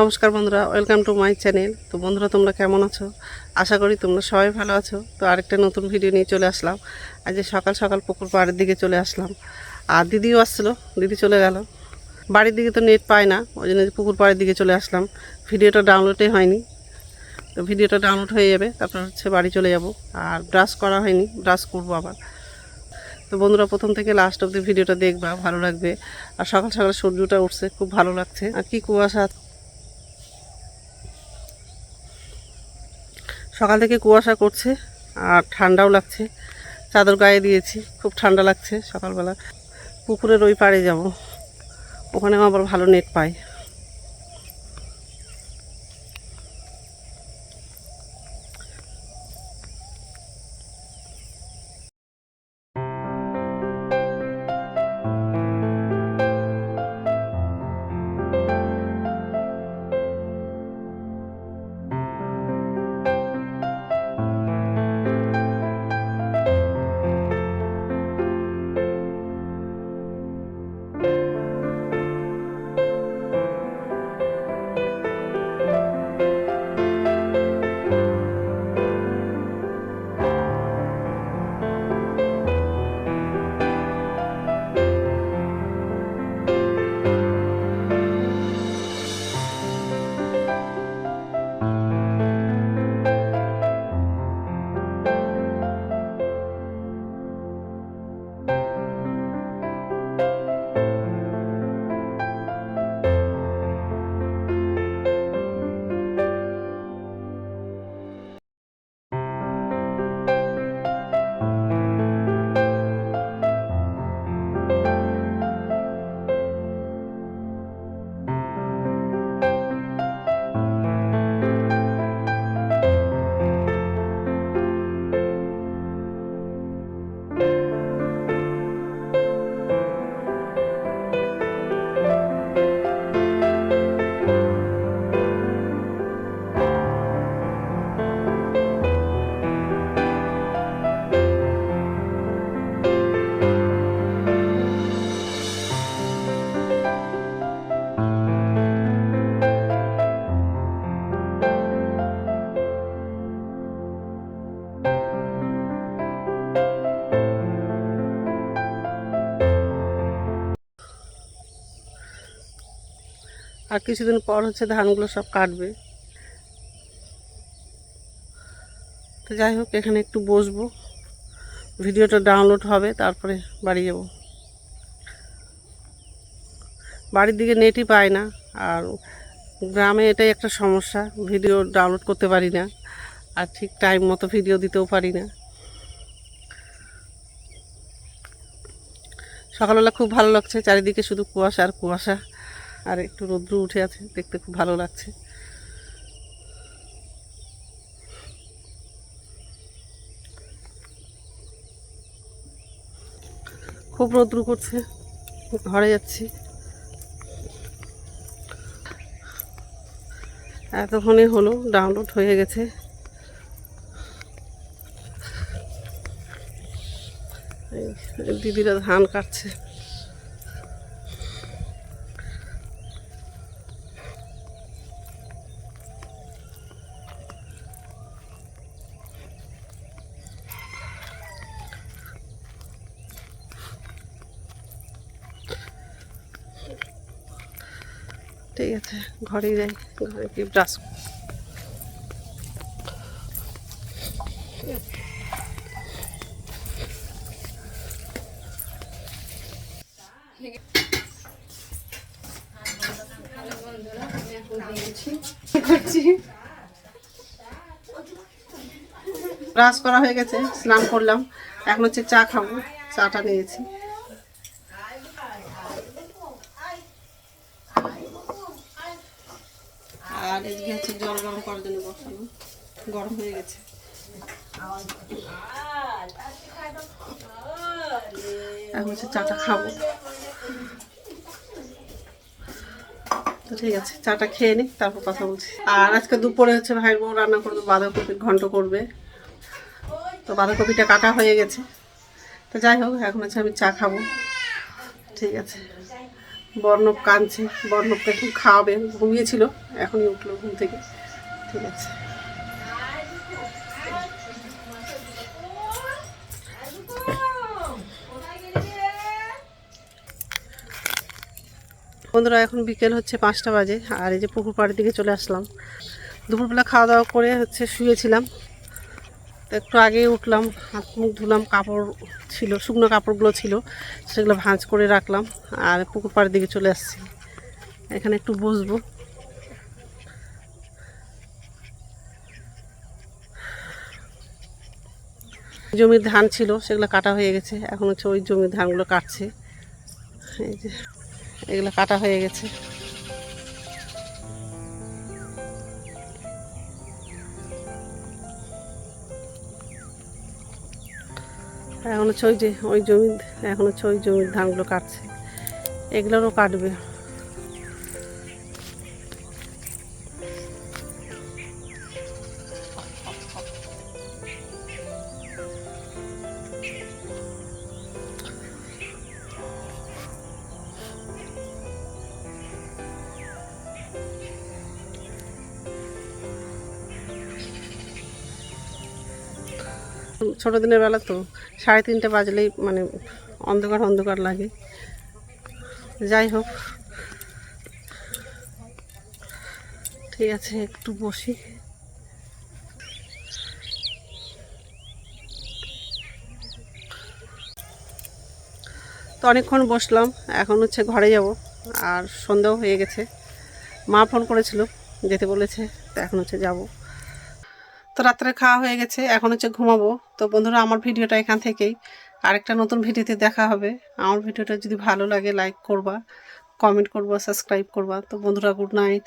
নমস্কার বন্ধুরা, welcome to my channel. তো বন্ধুরা, তোমরা কেমন আছো? আশা করি তোমরা সবাই ভালো আছো। তো আরেকটা নতুন ভিডিও নিয়ে চলে আসলাম। আজ যে সকাল সকাল পুকুর পাড়ের দিকে চলে আসলাম। আর দিদিও আসছিল দিদি চলে গেল। বাড়ির দিকে তো নেট পায় না, ওই জন্য পুকুর পাড়ের দিকে চলে আসলাম। ভিডিওটা ডাউনলোডই হয়নি। তো ভিডিওটা ডাউনলোড হয়ে যাবে, তারপর হচ্ছে বাড়ি চলে যাব। আর ব্রাশ করা হয়নি ব্রাশ করব আবার। তো বন্ধুরা, প্রথম থেকে লাস্ট অব্দি ভিডিওটা দেখবা, ভালো লাগবে। আর সকাল সকাল সূর্যটা উঠছে, খুব ভালো লাগছে। আর কি কুয়াশা সকাল থেকে কুয়াশা করছে আর ঠান্ডাও লাগছে। চাদর গায়ে দিয়েছি, খুব ঠান্ডা লাগছে সকালবেলা। পুকুরের ওই পাড়ে যাব। ওখানে আবার ভালো নেট পাই। আর কিছুদিন পর হচ্ছে ধানগুলো সব কাটবে। তো যাই হোক, এখানে একটু বসবো। ভিডিওটা ডাউনলোড হবে, তারপরে বাড়ি যাব। বাড়ির দিকে নেটই পায় না, আর গ্রামে এটাই একটা সমস্যা ভিডিও ডাউনলোড করতে পারি না, আর ঠিক টাইম মতো ভিডিও দিতেও পারি না। সকালবেলা খুব ভালো লাগছে, চারিদিকে শুধু কুয়াশা আর কুয়াশা। আর একটু রৌদ্র উঠে আছে, দেখতে খুব ভালো লাগছে। খুব রৌদ্র করছে, ঘরে যাচ্ছি। এতক্ষণে হলো ডাউনলোড হয়ে গেছে। দিদিরা ধান কাটছে। ঠিক আছে ঘরে যাই, ঘরে কি ব্রাশ ব্রাশ করা হয়ে গেছে, স্নান করলাম, এখন হচ্ছে চা খাব, চাটা নিয়েছি। আর এদিকে হচ্ছে জল গরম করার জন্য বসানো গরম হয়ে গেছে। এখন হচ্ছে চাটা খাব। তো ঠিক আছে, চাটা খেয়ে নিই তারপর কথা বলছি। আর আজকে দুপুরে হচ্ছে ভাইয়ের বউ রান্না করবে বাঁধাকপির ঘন্ট করবে। তো বাঁধাকপিটা কাটা হয়ে গেছে। তো যাই হোক, এখন হচ্ছে আমি চা খাব। ঠিক আছে। বর্ণব কাঁদছে, বর্ণবকে একটু খাওয়াবে, ঘুমিয়েছিল, এখনই উঠল ঘুম থেকে। ঠিক আছে। বন্ধুরা, এখন বিকেল হচ্ছে পাঁচটা বাজে, আর এই যে পুকুর পাড়ের দিকে চলে আসলাম। দুপুরবেলা খাওয়া দাওয়া করে হচ্ছে শুয়েছিলাম। তো একটু আগে উঠলাম, হাত মুখ ধুলাম, কাপড় ছিল, শুকনো কাপড়গুলো ছিল, সেগুলো ভাঁজ করে রাখলাম, আর পুকুর পাড়ের দিকে চলে আসছি। এখানে একটু বসবো। জমির ধান ছিল, সেগুলো কাটা হয়ে গেছে। এখন হচ্ছে ওই জমির ধানগুলো কাটছে। এই যে, এগুলো কাটা হয়ে গেছে। এখন ওই যে ওই জমি এখন ওই জমির ধানগুলো কাটছে। এগুলোরও কাটবে। ছোটো দিনের বেলা তো সাড়ে তিনটে বাজলেই মানে অন্ধকার অন্ধকার লাগে। যাই হোক, ঠিক আছে, একটু বসি। তো অনেকক্ষণ বসলাম, এখন হচ্ছে ঘরে যাব, আর সন্ধ্যাও হয়ে গেছে। মা ফোন করেছিল, যেতে বলেছে, তো এখন হচ্ছে যাব। তো রাত্রে খাওয়া হয়ে গেছে, এখন হচ্ছে ঘুমাবো। তো বন্ধুরা, আমার ভিডিওটা এখান থেকেই। আরেকটা নতুন ভিডিওতে দেখা হবে। আমার ভিডিওটা যদি ভালো লাগে লাইক করবা কমেন্ট করবা সাবস্ক্রাইব করবা। তো বন্ধুরা গুড নাইট